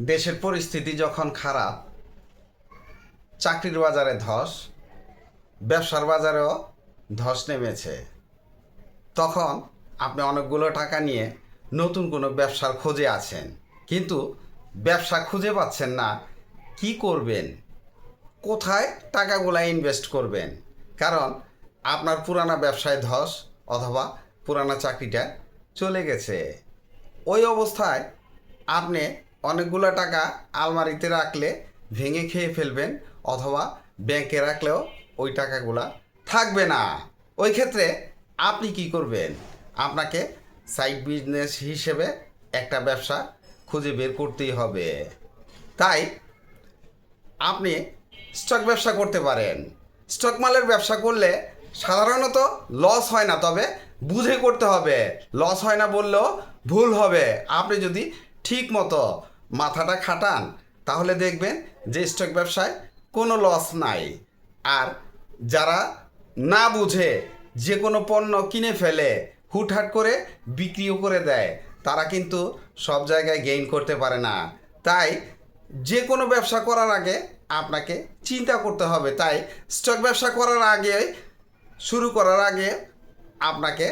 দেশের পরিস্থিতি যখন খারাপ, চাকরির বাজারে ধস, ব্যবসার বাজারেও ধস নেমেছে। তখন আপনি অনেকগুলো টাকা নিয়ে নতুন কোনো ব্যবসার খোঁজে আছেন। কিন্তু ব্যবসা খুঁজে পাচ্ছেন না, কি করবেন? কোথায় টাকাগুলা ইনভেস্ট করবেন? কারণ আপনার পুরানা ব্যবসায় ধস অথবা পুরানা চাকরিটা চলে গেছে। ওই অবস্থায় আপনি অনেকগুলো টাকা আলমারিতে রাখলে ভেঙে খেয়ে ফেলবেন অথবা ব্যাংকে রাখলেও ওই টাকাগুলা থাকবে না। ওই ক্ষেত্রে আপনি কি করবেন? আপনাকে সাইড বিজনেস হিসেবে একটা ব্যবসা খুঁজে বের করতেই হবে। তাই আপনি স্টক ব্যবসা করতে পারেন। স্টক মালের ব্যবসা করলে সাধারণত লস হয় না, তবে বুঝে করতে হবে। লস হয় না বললেও ভুল হবে। আপনি যদি ঠিক মতো মাথাটা খাটান, তাহলে দেখবেন যে স্টক ব্যবসায় কোনো লস নাই। আর যারা না বুঝে যে কোনো পণ্য কিনে ফেলে, হুটহাট করে বিক্রিও করে দেয়, তারা কিন্তু সব জায়গায় গেইন করতে পারে না। তাই যে কোনো ব্যবসা করার আগে আপনাকে চিন্তা করতে হবে। তাই স্টক ব্যবসা করার আগে, শুরু করার আগে আপনাকে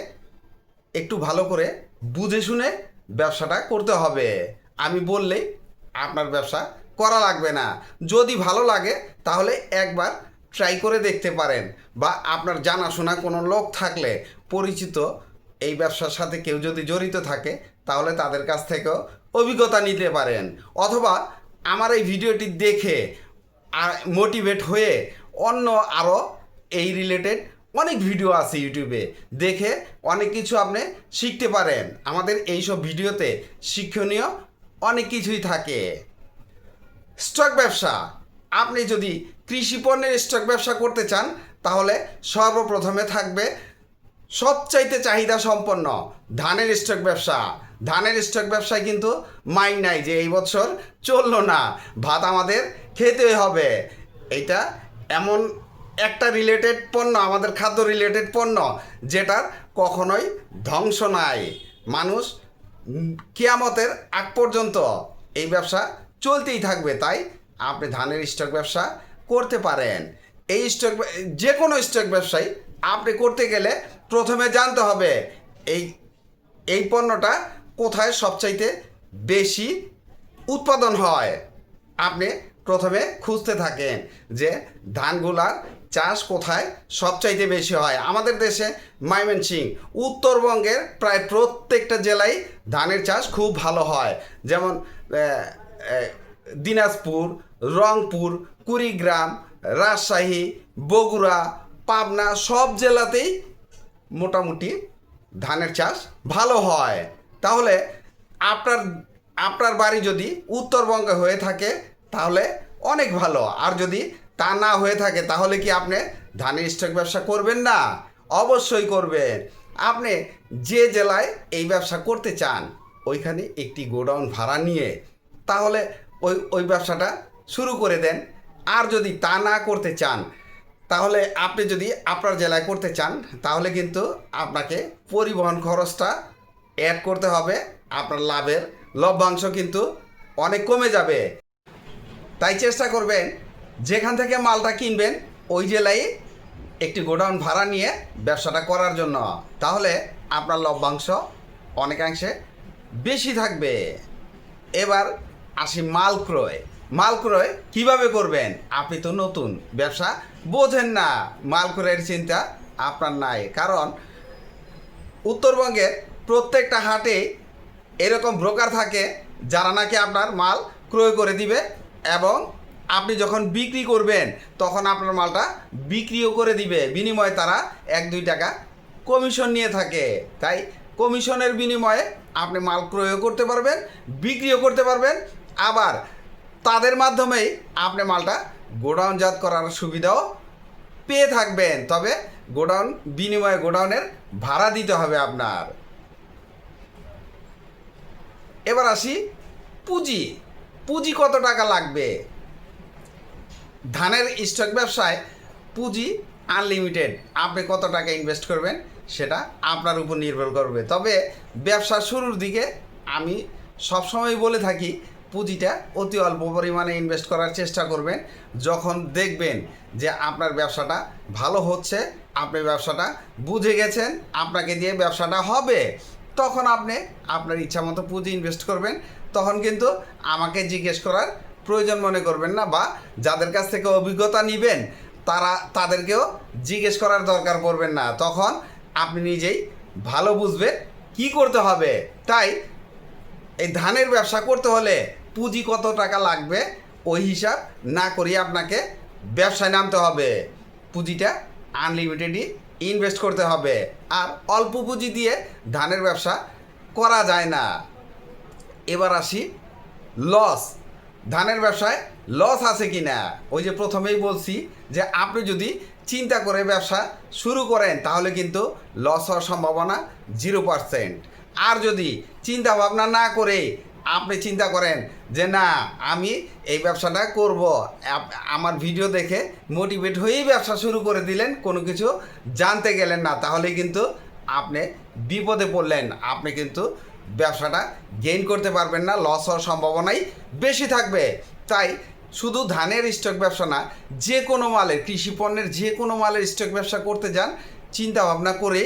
একটু ভালো করে বুঝে শুনে ব্যবসাটা করতে হবে। আমি বললেই আপনার ব্যবসা করা লাগবে না। যদি ভালো লাগে, তাহলে একবার ট্রাই করে দেখতে পারেন বা আপনার জানাশোনা কোনো লোক থাকলে পরিচিত এই ব্যবসার সাথে কেউ যদি জড়িত থাকে, তাহলে তাদের কাছ থেকেও অভিজ্ঞতা নিতে পারেন। অথবা আমার এই ভিডিওটি দেখে মোটিভেট হয়ে অন্য আরও এই রিলেটেড অনেক ভিডিও আছে ইউটিউবে দেখে অনেক কিছু আপনি শিখতে পারেন। আমাদের এইসব ভিডিওতে শিক্ষণীয় অনেক কিছুই থাকে। স্টক ব্যবসা। আপনি যদি কৃষি পণ্যের স্টক ব্যবসা করতে চান, তাহলে সর্বপ্রথমে থাকবে সবচাইতে চাহিদা সম্পন্ন ধানের স্টক ব্যবসা। ধানের স্টক ব্যবসায় কিন্তু মাইন নাই যে এই বছর চলল না। ভাত আমাদের খেতেই হবে। এটা এমন একটা রিলেটেড পণ্য, আমাদের খাদ্য রিলেটেড পণ্য, যেটার কখনোই ধ্বংস নাই। মানুষ কিয়ামতের আগ পর্যন্ত এই ব্যবসা চলতেই থাকবে, তাই আপনি ধানের স্টক ব্যবসা করতে পারেন। এই স্টক যে কোনো স্টক ব্যবসায় আপনি করতে গেলে প্রথমে জানতে হবে এই এই পণ্যটা কোথায় সবচাইতে বেশি উৎপাদন হয়। আপনি প্রথমে খুঁজতে থাকেন যে ধানগুলার চাষ কোথায় সবচাইতে বেশি হয়? আমাদের দেশে ময়মনসিং উত্তরবঙ্গের প্রায় প্রত্যেকটা জেলায় ধানের চাষ খুব ভালো হয়। যেমন দিনাজপুর, রংপুর, কুড়িগ্রাম, রাজশাহী, বগুড়া, পাবনা সব জেলাতেই মোটামুটি ধানের চাষ ভালো হয়। তাহলে আপনার আপনার বাড়ি যদি উত্তরবঙ্গে হয়ে থাকে, তাহলে অনেক ভালো। আর যদি তা না হয়ে থাকে, তাহলে কি আপনি ধানের স্টক ব্যবসা করবেন না? অবশ্যই করবেন। আপনি যে জেলায় এই ব্যবসা করতে চান, ওইখানে একটি গোডাউন ভাড়া নিয়ে, তাহলে ওই ওই ব্যবসাটা শুরু করে দেন। আর যদি তা না করতে চান, তাহলে আপনি যদি আপনার জেলায় করতে চান, তাহলে কিন্তু আপনাকে পরিবহন খরচটা অ্যাড করতে হবে। আপনার লাভের লভ্যাংশ কিন্তু অনেক কমে যাবে। তাই চেষ্টা করবেন যেখান থেকে মালটা কিনবেন, ওই জেলায় একটি গোডাউন ভাড়া নিয়ে ব্যবসাটা করার জন্য। তাহলে আপনার লভ্যাংশ অনেকাংশে বেশি থাকবে। এবার আসি মাল ক্রয়। মাল ক্রয় কীভাবে করবেন? আপনি তো নতুন, ব্যবসা বোঝেন না। মাল ক্রয়ের চিন্তা আপনার নাই। কারণ উত্তরবঙ্গের প্রত্যেকটা হাটে এরকম ব্রোকার থাকে, যারা নাকি আপনার মাল ক্রয় করে দিবে এবং আপনি যখন বিক্রি করবেন, তখন আপনার মালটা বিক্রিও করে দিবে। বিনিময়ে তারা এক, দুই টাকা কমিশন নিয়ে থাকে। তাই কমিশনের বিনিময়ে আপনি মাল ক্রয়ও করতে পারবেন, বিক্রিও করতে পারবেন। আবার তাদের মাধ্যমেই আপনি মালটা গোডাউনজাত করার সুবিধাও পেয়ে থাকবেন। তবে গোডাউন, বিনিময়ে গোডাউনের ভাড়া দিতে হবে আপনার। এবার আসি পুঁজি। পুঁজি কত টাকা লাগবে? ধানের স্টক ব্যবসায় পুঁজি আনলিমিটেড আপনি কত টাকা ইনভেস্ট করবেন, সেটা আপনার উপর নির্ভর করবে। তবে ব্যবসা শুরুর দিকে আমি সবসময় বলে থাকি, পুঁজিটা অতি অল্প পরিমাণে ইনভেস্ট করার চেষ্টা করবেন। যখন দেখবেন যে আপনার ব্যবসাটা ভালো হচ্ছে, আপনি ব্যবসাটা বুঝে গেছেন, আপনাকে দিয়ে ব্যবসাটা হবে, তখন আপনি আপনার ইচ্ছা মতো পুঁজি ইনভেস্ট করবেন। তখন কিন্তু আমাকে জিজ্ঞেস করার প্রয়োজন মনে করবেন না বা যাদের কাছ থেকে অভিজ্ঞতা নেবেন, তারা তাদেরকেও জিজ্ঞেস করার দরকার পড়বেন না। তখন আপনি নিজেই ভালো বুঝবেন কি করতে হবে। তাই এই ধানের ব্যবসা করতে হলে পুঁজি কত টাকা লাগবে, ওই হিসাব না করিয়ে আপনাকে ব্যবসায় নামতে হবে। পুঁজিটা আনলিমিটেডই ইনভেস্ট করতে হবে। আর অল্প পুঁজি দিয়ে ধানের ব্যবসা করা যায় না। এবার আসি লস ধানের ব্যবসায় লস আছে কি না ওই যে প্রথমেই বলছি যে আপনি যদি চিন্তা করে ব্যবসা শুরু করেন, তাহলে কিন্তু লস হওয়ার সম্ভাবনা জিরো পার্সেন্ট আর যদি চিন্তা ভাবনা না করে আপনি চিন্তা করেন যে না, আমি এই ব্যবসাটা করব আমার ভিডিও দেখে মোটিভেট হয়েই ব্যবসা শুরু করে দিলেন, কোনো কিছু জানতে গেলেন না, তাহলে কিন্তু আপনি বিপদে পড়লেন। আপনি কিন্তু ব্যবসাটা গেইন করতে পারবেন না লস হওয়ার সম্ভাবনাই বেশি থাকবে। তাই শুধু ধানের স্টক ব্যবসা না, যে কোনো মালের, কৃষি পণ্যের যে কোনো মালের স্টক ব্যবসা করতে যান চিন্তা ভাবনা করে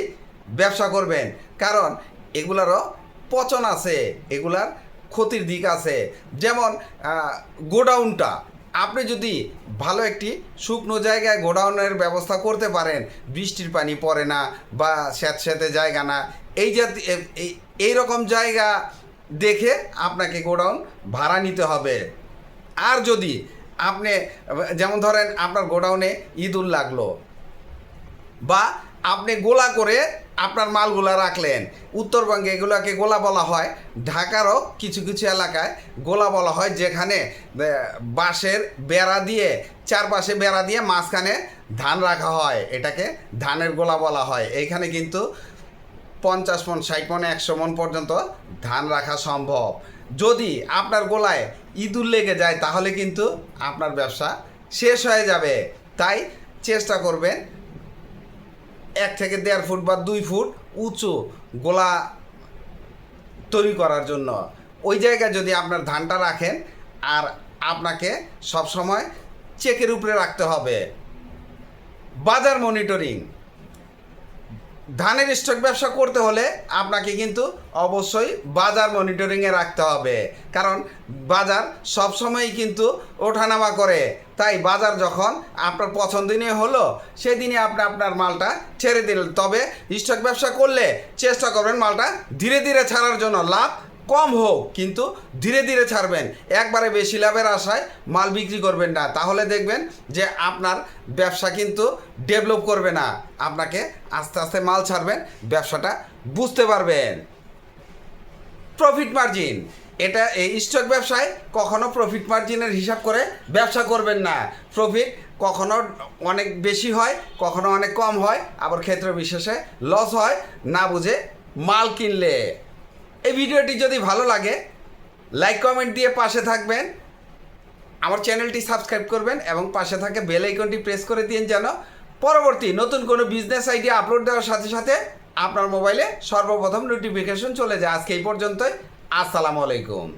ব্যবসা করবেন। কারণ এগুলারও পচন আছে, এগুলার ক্ষতির দিক আছে। যেমন গোডাউনটা। আপনি যদি ভালো একটি শুকনো জায়গায় গোডাউনের ব্যবস্থা করতে পারেন, বৃষ্টির পানি পড়ে না বা স্যাঁতস্যাঁতে জায়গা না এই জাতি এই এইরকম জায়গা দেখে আপনাকে গোডাউন ভাড়া নিতে হবে। আর যদি আপনি, যেমন ধরেন আপনার গোডাউনে ইঁদুর লাগল, বা আপনি গোলা করে আপনার মালগুলা রাখলেন উত্তরবঙ্গে এগুলোকে গোলা বলা হয়, ঢাকারও কিছু কিছু এলাকায় গোলা বলা হয়, যেখানে বাঁশের বেড়া দিয়ে, চারপাশে বেড়া দিয়ে মাঝখানে ধান রাখা হয়, এটাকে ধানের গোলা বলা হয়। এইখানে কিন্তু পঞ্চাশ মন, ষাট মন, একশো মন পর্যন্ত ধান রাখা সম্ভব। যদি আপনার গোলায় ইঁদুর লেগে যায়, তাহলে কিন্তু আপনার ব্যবসা শেষ হয়ে যাবে। তাই চেষ্টা করবেন এক থেকে দেড় ফুট বা দুই ফুট উঁচু গোলা তৈরি করার জন্য। ওই জায়গায় যদি আপনার ধানটা রাখেন, আর আপনাকে সবসময় চেকের উপরে রাখতে হবে। বাজার মনিটরিং। ধানের স্টক ব্যবসা করতে হলে আপনাকে কিন্তু অবশ্যই বাজার মনিটরিংয়ে রাখতে হবে। কারণ বাজার সবসময়ই কিন্তু ওঠানামা করে। তাই বাজার যখন আপনার পছন্দনীয় হলো, সেদিনই আপনি আপনার মালটা ছেড়ে দিলেন। তবে স্টক ব্যবসা করলে চেষ্টা করবেন মালটা ধীরে ধীরে ছাড়ার জন্য। লাভ কম হোক, কিন্তু ধীরে ধীরে ছাড়বেন। একবারে বেশি লাভের আশায় মাল বিক্রি করবেন না। তাহলে দেখবেন যে আপনার ব্যবসা কিন্তু ডেভেলপ করবে না। আপনাকে আস্তে আস্তে মাল ছাড়বেন, ব্যবসাটা বুঝতে পারবেন। Profit margin. এটা এই স্টক ব্যবসায় কখনো প্রফিট মার্জিনের হিসাব করে ব্যবসা করবেন না। প্রফিট কখনো অনেক বেশি হয়, কখনো অনেক কম হয়, আবার ক্ষেত্র বিশেষে লস হয়, না বুঝে মাল কিনলে। এই ভিডিওটি যদি ভালো লাগে লাইক কমেন্ট দিয়ে পাশে থাকবেন। আমার চ্যানেলটি সাবস্ক্রাইব করবেন এবং পাশে থাকে বেল আইকনটি প্রেস করে দিন যেন পরবর্তী নতুন কোনো বিজনেস আইডিয়া আপলোড দেওয়ার সাথে সাথে আপনার মোবাইলে সর্বপ্রথম নোটিফিকেশন চলে যায়। আজকে এই পর্যন্তই। আসসালামু আলাইকুম।